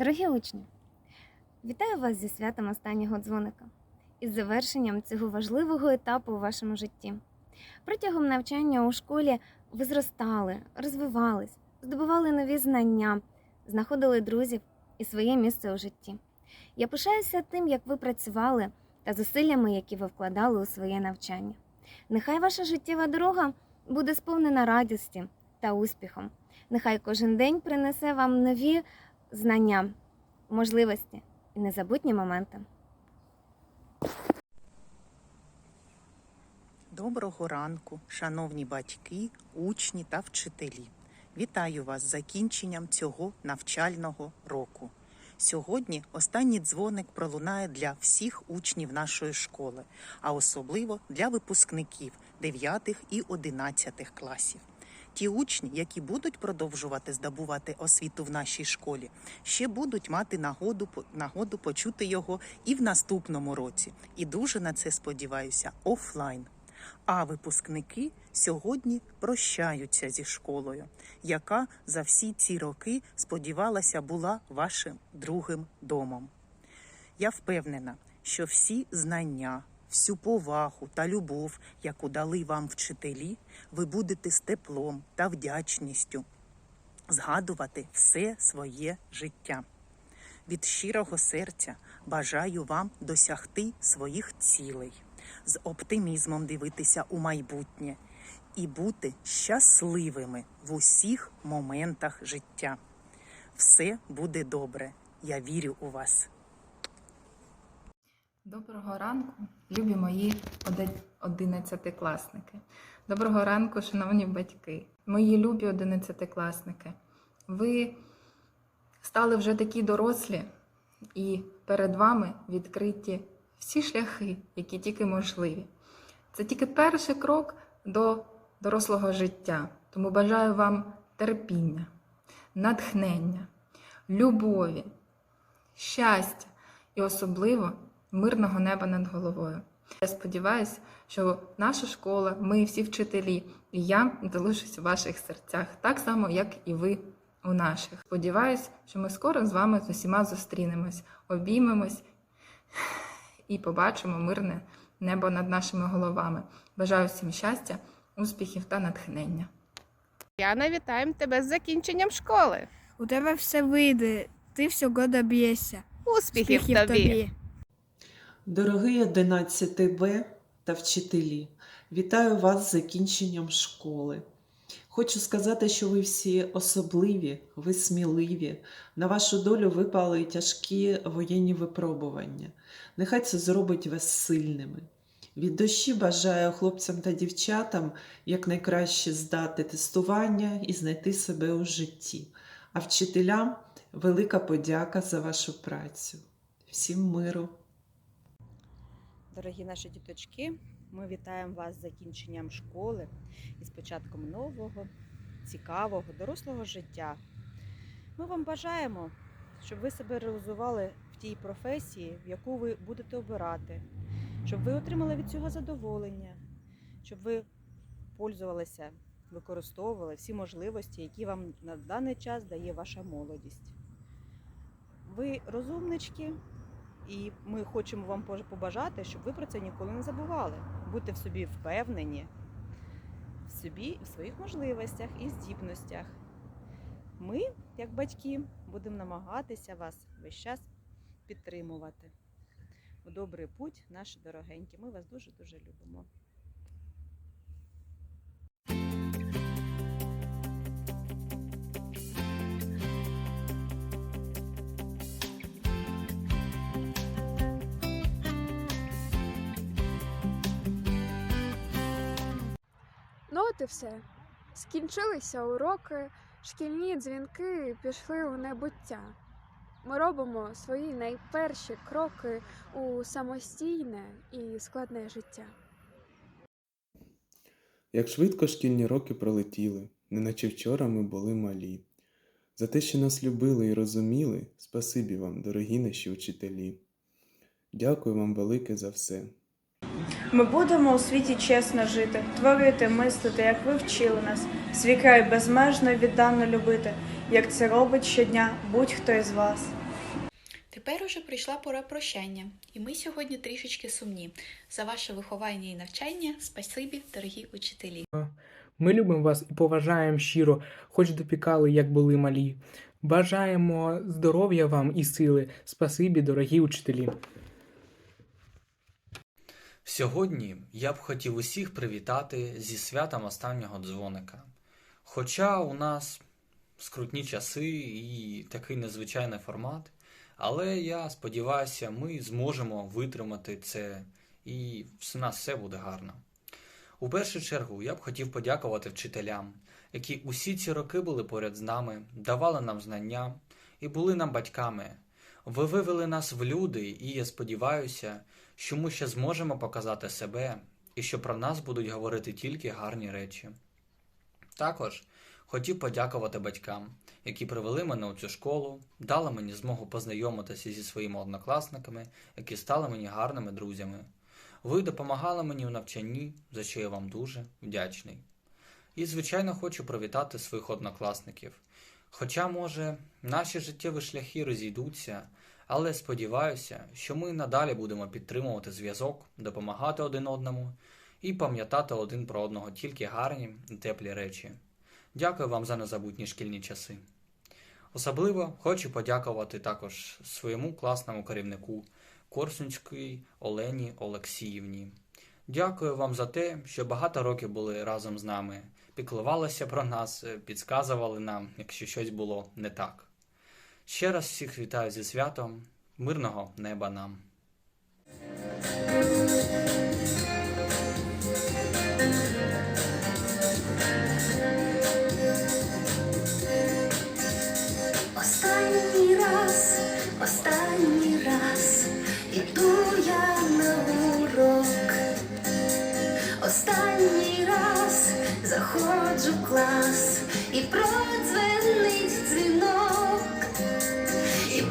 Дорогі учні, вітаю вас зі святом останнього дзвоника із завершенням цього важливого етапу у вашому житті. Протягом навчання у школі ви зростали, розвивались, здобували нові знання, знаходили друзів і своє місце у житті. Я пишаюся тим, як ви працювали та зусиллями, які ви вкладали у своє навчання. Нехай ваша життєва дорога буде сповнена радості та успіхом. Нехай кожен день принесе вам нові знання, можливості і незабутні моменти. Доброго ранку, шановні батьки, учні та вчителі. Вітаю вас з закінченням цього навчального року. Сьогодні останній дзвоник пролунає для всіх учнів нашої школи, а особливо для випускників 9 і 11 класів. Ті учні, які будуть продовжувати здобувати освіту в нашій школі, ще будуть мати нагоду, нагоду почути його і в наступному році. І дуже на це сподіваюся офлайн. А випускники сьогодні прощаються зі школою, яка за всі ці роки сподівалася була вашим другим домом. Я впевнена, що всі знання, всю повагу та любов, яку дали вам вчителі, ви будете з теплом та вдячністю згадувати все своє життя. Від щирого серця бажаю вам досягти своїх цілей, з оптимізмом дивитися у майбутнє і бути щасливими в усіх моментах життя. Все буде добре. Я вірю у вас. Доброго ранку, любі мої одинадцятикласники. Доброго ранку, шановні батьки, мої любі одинадцятикласники. Ви стали вже такі дорослі, і перед вами відкриті всі шляхи, які тільки можливі. Це тільки перший крок до дорослого життя. Тому бажаю вам терпіння, натхнення, любові, щастя і особливо мирного неба над головою. Я сподіваюся, що наша школа, ми всі вчителі, і я залишусь у ваших серцях, так само, як і ви у наших. Сподіваюсь, що ми скоро з вами з усіма зустрінемось, обіймемось і побачимо мирне небо над нашими головами. Бажаю всім щастя, успіхів та натхнення. Яна, вітаємо тебе з закінченням школи. У тебе все вийде, ти всього доб'єшся. Успіхів, Успіхів тобі. Дорогий 11 Б та вчителі, вітаю вас з закінченням школи. Хочу сказати, що ви всі особливі, ви сміливі. На вашу долю випали тяжкі воєнні випробування. Нехай це зробить вас сильними. Від душі бажаю хлопцям та дівчатам якнайкраще здати тестування і знайти себе у житті. А вчителям велика подяка за вашу працю. Всім миру! Дорогі наші діточки, ми вітаємо вас з закінченням школи і з початком нового, цікавого, дорослого життя. Ми вам бажаємо, щоб ви себе реалізували в тій професії, в яку ви будете обирати, щоб ви отримали від цього задоволення, щоб ви пользувалися, використовували всі можливості, які вам на даний час дає ваша молодість. Ви розумнички, і ми хочемо вам побажати, щоб ви про це ніколи не забували. Будьте в собі впевнені, в собі, в своїх можливостях і здібностях. Ми, як батьки, будемо намагатися вас весь час підтримувати. У добрий путь, наші дорогенькі. Ми вас дуже-дуже любимо. От все. Скінчилися уроки, шкільні дзвінки пішли у небуття. Ми робимо свої найперші кроки у самостійне і складне життя. Як швидко шкільні роки пролетіли, неначе вчора ми були малі. За те, що нас любили і розуміли, спасибі вам, дорогі наші вчителі. Дякую вам велике за все. Ми будемо у світі чесно жити, творити, мислити, як ви вчили нас, свій край безмежно і віддано любити, як це робить щодня будь-хто із вас. тепер уже прийшла пора прощання, і ми сьогодні трішечки сумні. За ваше виховання і навчання спасибі, дорогі учителі. Ми любимо вас і поважаємо щиро, хоч допікали, як були малі. Бажаємо здоров'я вам і сили. Спасибі, дорогі учителі. Сьогодні я б хотів усіх привітати зі святом останнього дзвоника. Хоча у нас скрутні часи і такий незвичайний формат, але я сподіваюся, ми зможемо витримати це і в нас все буде гарно. У першу чергу я б хотів подякувати вчителям, які усі ці роки були поряд з нами, давали нам знання і були нам батьками. Ви вивели нас в люди, і я сподіваюся, що ми ще зможемо показати себе і що про нас будуть говорити тільки гарні речі. Також хотів подякувати батькам, які привели мене у цю школу, дали мені змогу познайомитися зі своїми однокласниками, які стали мені гарними друзями. Ви допомагали мені у навчанні, за що я вам дуже вдячний. І, звичайно, хочу привітати своїх однокласників. Хоча, може, наші життєві шляхи розійдуться, але сподіваюся, що ми надалі будемо підтримувати зв'язок, допомагати один одному і пам'ятати один про одного тільки гарні і теплі речі. Дякую вам за незабутні шкільні часи. Особливо хочу подякувати також своєму класному керівнику Корсунській Олені Олексіївні. Дякую вам за те, що багато років були разом з нами, піклувалися про нас, е, підказували нам, якщо щось було не так. Ще раз всіх вітаю зі святом, мирного неба нам. Останній раз, останній раз іду я на урок. Останній раз заходжу в клас і продзвенить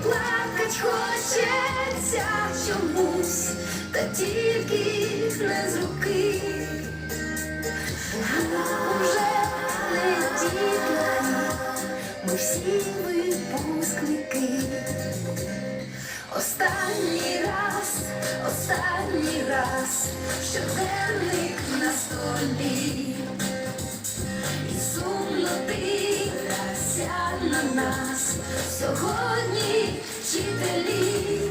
плакать хочеться чомусь, та тільки не з руки. Уже летіла ми всі випускники. Останній раз, останній раз, щоденник на столі. На нас сьогодні вчителі.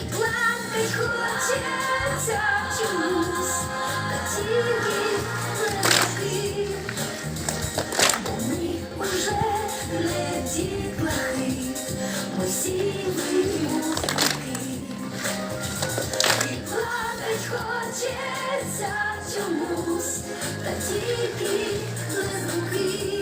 І плакать хочеться чомусь, та тільки не руки. Ми уже не дітлахи, ми всі випускники. І плакать хочеться чомусь, та тільки не руки.